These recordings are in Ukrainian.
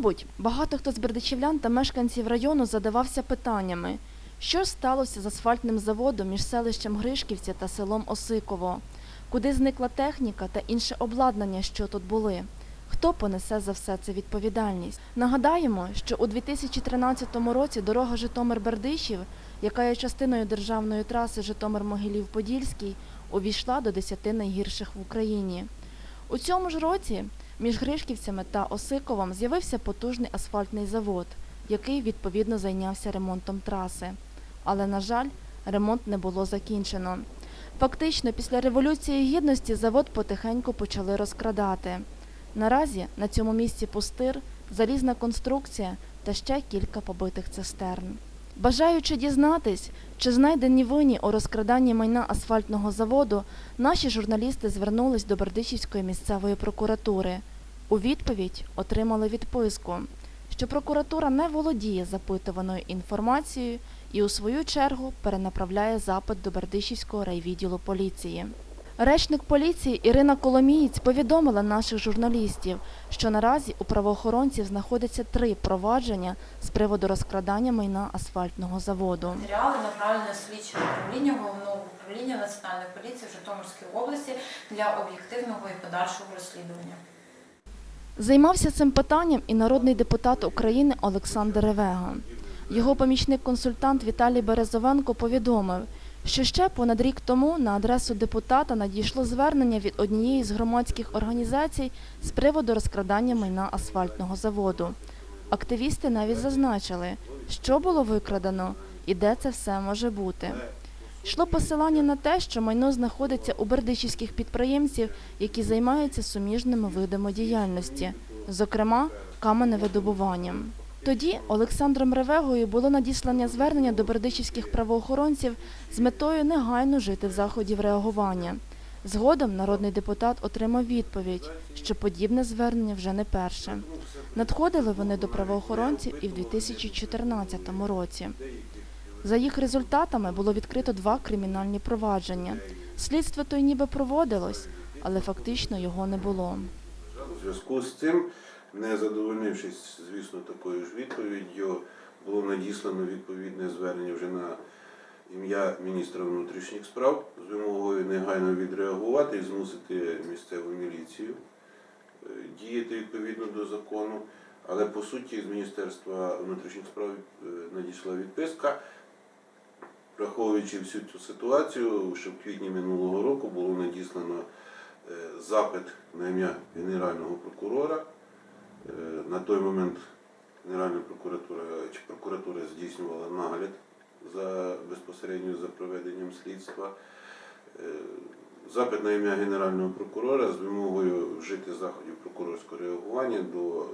Мабуть, багато хто з бердичівлян та мешканців району задавався питаннями, що сталося з асфальтним заводом між селищем Гришківці та селом Осиково, куди зникла техніка та інше обладнання, що тут були. Хто понесе за все це відповідальність? Нагадаємо, що у 2013 році дорога Житомир-Бердичів, яка є частиною державної траси Житомир-Могилів-Подільський, увійшла до 10 найгірших в Україні. У цьому ж році між Гришківцями та Осиковом з'явився потужний асфальтний завод, який відповідно зайнявся ремонтом траси. Але, на жаль, ремонт не було закінчено. Фактично, після Революції Гідності завод потихеньку почали розкрадати. Наразі на цьому місці пустир, залізна конструкція та ще кілька побитих цистерн. Бажаючи дізнатись, чи знайдені винні у розкраданні майна асфальтного заводу, наші журналісти звернулись до Бердичівської місцевої прокуратури. У відповідь отримали відписку, що прокуратура не володіє запитуваною інформацією і у свою чергу перенаправляє запит до Бердичівського райвідділу поліції. Речник поліції Ірина Коломієць повідомила наших журналістів, що наразі у правоохоронців знаходиться три провадження з приводу розкрадання майна асфальтного заводу. Матеріали направлені слідчим управління головного управління Національної поліції в Житомирській області для об'єктивного і подальшого розслідування. Займався цим питанням і народний депутат України Олександр Ревега. Його помічник-консультант Віталій Березовенко повідомив, що ще понад рік тому на адресу депутата надійшло звернення від однієї з громадських організацій з приводу розкрадання майна асфальтного заводу. Активісти навіть зазначили, що було викрадено і де це все може бути. Йшло посилання на те, що майно знаходиться у бердичівських підприємців, які займаються суміжними видами діяльності, зокрема каменевидобуванням. Тоді Олександром Ревегою було надіслання звернення до бердичівських правоохоронців з метою негайно жити в заходів реагування. Згодом народний депутат отримав відповідь, що подібне звернення вже не перше. Надходили вони до правоохоронців і в 2014 році. За їх результатами було відкрито два кримінальні провадження. Слідство то й ніби проводилось, але фактично його не було. У зв'язку з цим, не задовольнившись, звісно, такою ж відповіддю, було надіслано відповідне звернення вже на ім'я міністра внутрішніх справ з вимогою негайно відреагувати і змусити місцеву міліцію е, діяти відповідно до закону. Але по суті з Міністерства внутрішніх справ е, надійшла відписка, враховуючи всю цю ситуацію, що в квітні минулого року було надіслано е, запит на ім'я Генерального прокурора. Е, На той момент Генеральна прокуратура чи прокуратура здійснювала нагляд за безпосередньо за проведенням слідства. Е, Запит на ім'я Генерального прокурора з вимогою вжити заходів прокурорського реагування до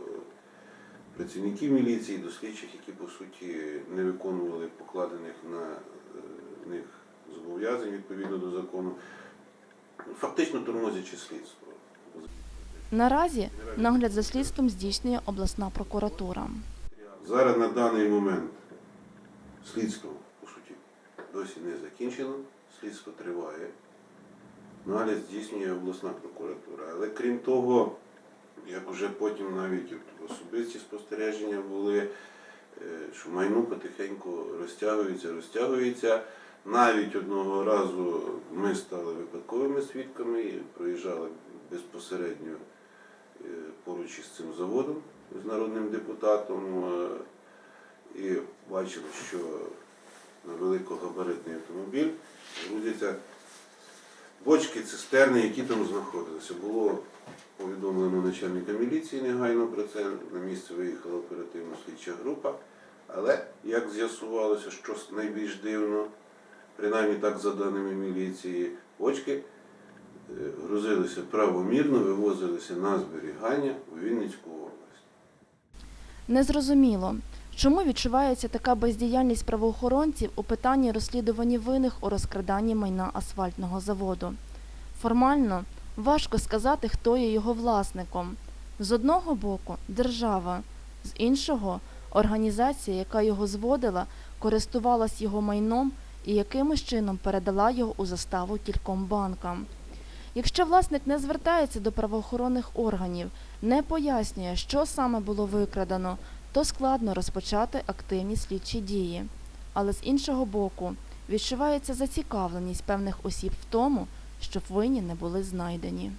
працівників міліції, до слідчих, які по суті не виконували покладених на них зобов'язань відповідно до закону, фактично тормозячи слідство. Наразі нагляд за слідством здійснює обласна прокуратура. Зараз на даний момент слідство, по суті, досі не закінчено, слідство триває. Нагляд здійснює обласна прокуратура. Але крім того, як вже потім навіть особисті спостереження були, що майно потихеньку розтягується, розтягується. Навіть одного разу ми стали випадковими свідками, проїжджали безпосередньо е, поруч із цим заводом з народним депутатом е, і бачили, що на великогабаритний автомобіль грузяться бочки, цистерни, які там знаходилися. Було повідомлено начальника міліції негайно про це. На місце виїхала оперативно слідча група. Але як з'ясувалося, що найбільш дивно, принаймні так за даними міліції, бочки е, грузилися правомірно, вивозилися на зберігання у Вінницьку область. Незрозуміло, чому відчувається така бездіяльність правоохоронців у питанні розслідування винних у розкраданні майна асфальтного заводу. Формально важко сказати, хто є його власником. З одного боку держава, з іншого організація, яка його зводила, користувалась його майном і якимось чином передала його у заставу кільком банкам. Якщо власник не звертається до правоохоронних органів, не пояснює, що саме було викрадено, то складно розпочати активні слідчі дії. Але з іншого боку, відчувається зацікавленість певних осіб в тому, щоб винні не були знайдені.